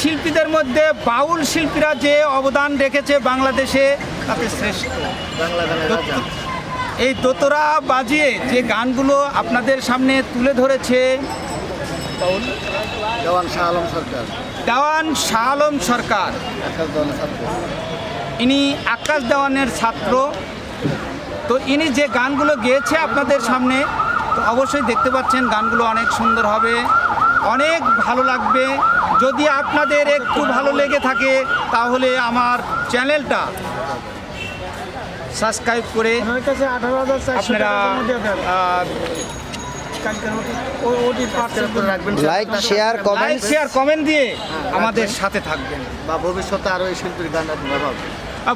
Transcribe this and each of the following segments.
শিল্পীদের মধ্যে বাউল শিল্পীরা যে অবদান রেখেছে বাংলাদেশে তাতে শ্রেষ্ঠ। এই দোতরা বাজিয়ে যে গানগুলো আপনাদের সামনে তুলে ধরেছে দেওয়ান শাহ আলম সরকার। দেওয়ান শাহ আলম সরকার। আকাশ দেওয়ানের ছাত্র। ইনি আকাশ দেওয়ানের ছাত্র। তো ইনি যে গানগুলো গেয়েছে আপনাদের সামনে তো অবশ্যই দেখতে পাচ্ছেন গানগুলো অনেক সুন্দর হবে। অনেক ভালো লাগবে। যদি আপনাদের একটু ভালো লেগে থাকে তাহলে আমার চ্যানেলটা সাবস্ক্রাইব করে আপনারা like share comment share comment দিয়ে আমাদের সাথে থাকবেন। বা ভবিষ্যতে আরও এই শিল্পীর গান আপনারা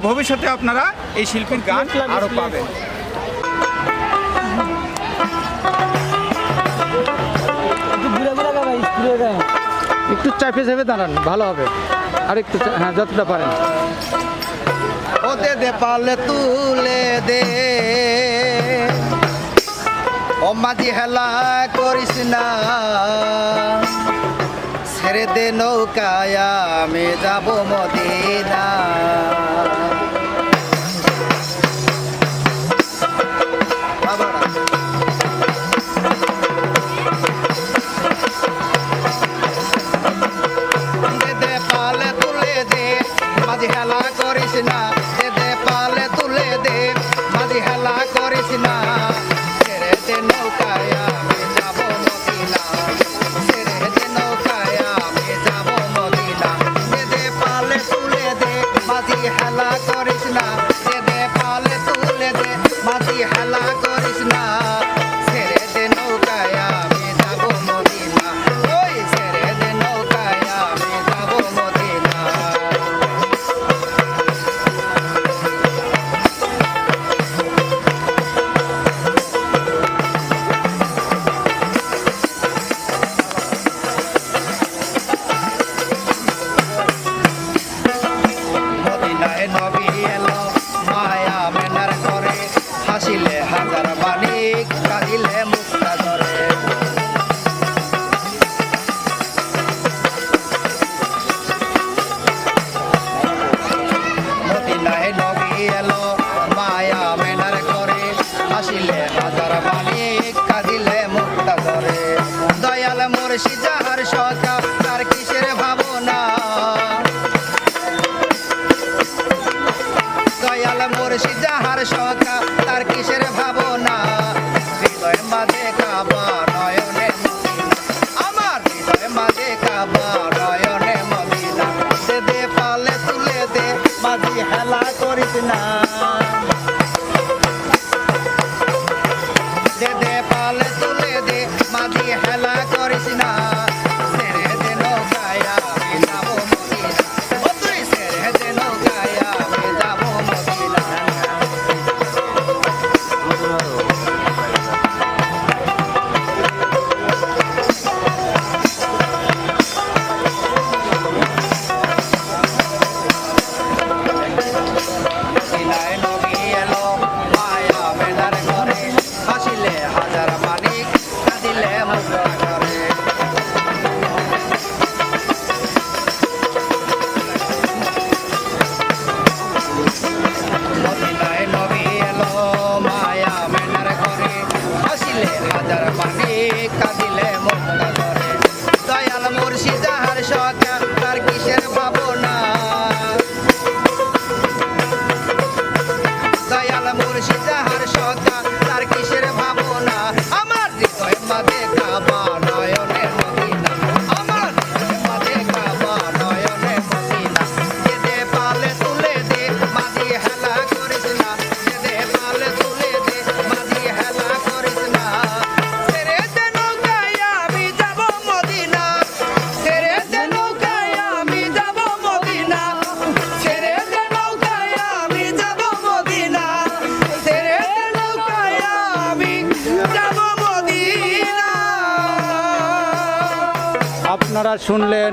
ভবিষ্যতে আপনারা এই শিল্পীর গান আরও পাবেন। একটু চাপে চাপে দাঁড়ান, ভালো হবে। আর একটু হ্যাঁ যতটা পারেন। ওতে দে পালে তুলে দে। ও মাঝি হেলা করিস না। ছেড়ে দে নৌকায়, আমি যাব মদিনা। হেলা করিস না। দে পালে তুলে দে মাঝি হেলা দয়াল মুর্শি যাহার সকা তার কিসের ভাবনা? দয়াল মুর্শি যাহার সখা তার কিসের ভাবনা? হৃদয় মাঝে কাবা নয়নে আমার হৃদয় মাঝে কাবা নয়নে মদিনা। দে পালে তুলে দে, মাঝি হেলা করিস না। মাঝে কাবা নয়নে আপনারা শুনলেন